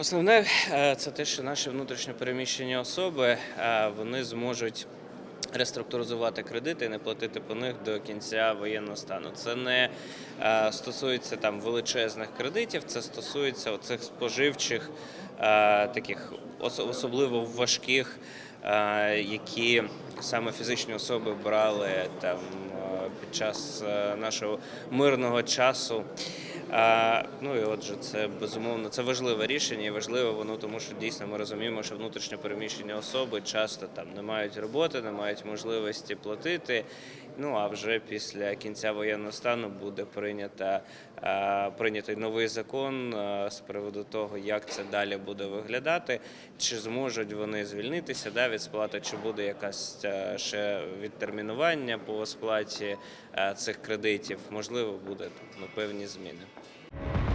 Основне е, це те, що наші внутрішньо переміщені особи е, вони зможуть реструктуризувати кредити і не платити по них до кінця воєнного стану. Це не е, стосується там величезних кредитів, це стосується оцих споживчих, таких особливо важких, які саме фізичні особи брали там під час нашого мирного часу. Ну і отже, це безумовно це важливе рішення, і важливо воно, тому що дійсно ми розуміємо, що внутрішньо переміщені особи часто там не мають роботи, не мають можливості платити. Ну а вже після кінця воєнного стану буде прийнята прийнятий новий закон з приводу того, як це далі буде виглядати, чи зможуть вони звільнитися да, від сплати, чи буде якась ще відтермінування по сплаті цих кредитів. Можливо, буде ну, певні зміни. Thank you.